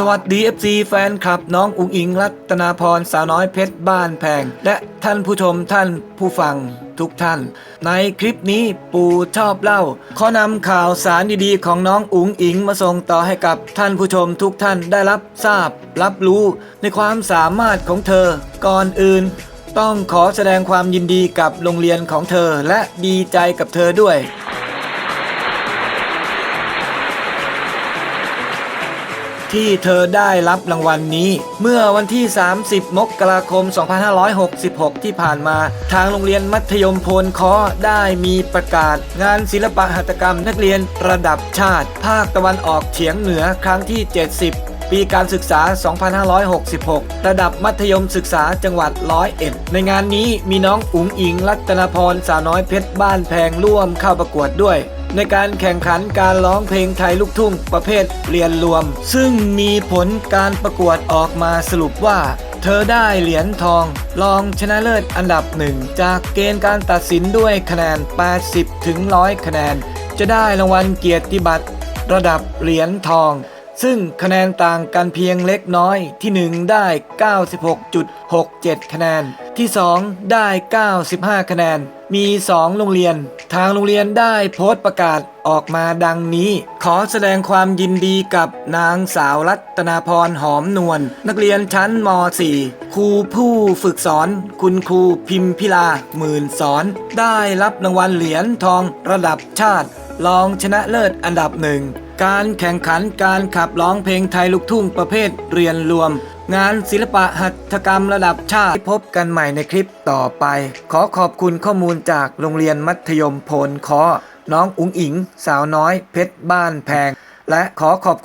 สวัสดี FC แฟนคลับน้องอุงอิงรัตนาพรสาวน้อยเพชรบ้านแพง และท่านผู้ชมท่านผู้ฟังทุกท่าน ในคลิปนี้ปู่ชอบเล่า ขอนำข่าวสารดีๆ ของน้องอุ๋งอิงมาส่งต่อให้กับท่านผู้ชมทุกท่านได้รับทราบ รับรู้ในความสามารถของเธอ ก่อนอื่น ต้องขอแสดงความยินดีกับโรงเรียนของเธอและดีใจกับเธอด้วย ที่เธอได้รับรางวัลนนี้ เมื่อวันที่ 30 มกราคม 2566 ที่ผ่านมา ทางโรงเรียนมัธยมโพนคอได้มีประกาศ งานศิลปะหัตถกรรมนักเรียนระดับชาติ ภาคตะวันออกเฉียงเหนือครั้งที่ 70ปีการศึกษา 2566 ระดับมัธยมศึกษาจังหวัดร้อยเอ็ด ในงานนี้มีน้องอุ๋งอิง รัตนพร สาวน้อยเพชรบ้านแพงร่วมเข้าประกวดด้วย ในการแข่งขันการร้องเพลงไทยลูกทุ่งประเภทเรียนรวม ซึ่งมีผลการประกวดออกมาสรุปว่า เธอได้เหรียญทอง รองชนะเลิศอันดับหนึ่งจากเกณฑ์การตัดสินด้วยคะแนน 80 ถึง 100 คะแนน จะได้รางวัลเกียรติบัตรระดับเหรียญทอง ซึ่งคะแนนต่างกันเพียงเล็กน้อยที่ 1 ได้ 96.67 คะแนน ที่ 2 ได้ 95 คะแนน มี 2 โรงเรียน ทางโรงเรียนได้โพสต์ประกาศออกมาดังนี้ ขอแสดงความยินดีกับนางสาวรัตนาพรหอมนวลนักเรียนชั้นม .4 ครูผู้ฝึกสอน คุณครูพิมพิลาหมื่นสอน ได้รับรางวัลเหรียญทองระดับชาติ รองชนะเลิศอันดับหนึ่ง การแข่งขันการขับร้องเพลงไทยลูกทุ่งประเภทเรียนรวม งานศิลปะหัตถกรรมระดับชาติพบกันใหม่ในคลิปต่อไป ขอขอบคุณข้อมูลจากโรงเรียนมัธยมโพนคอน้องอุ๋งอิง สาวน้อยเพชรบ้านแพง และขอขอบ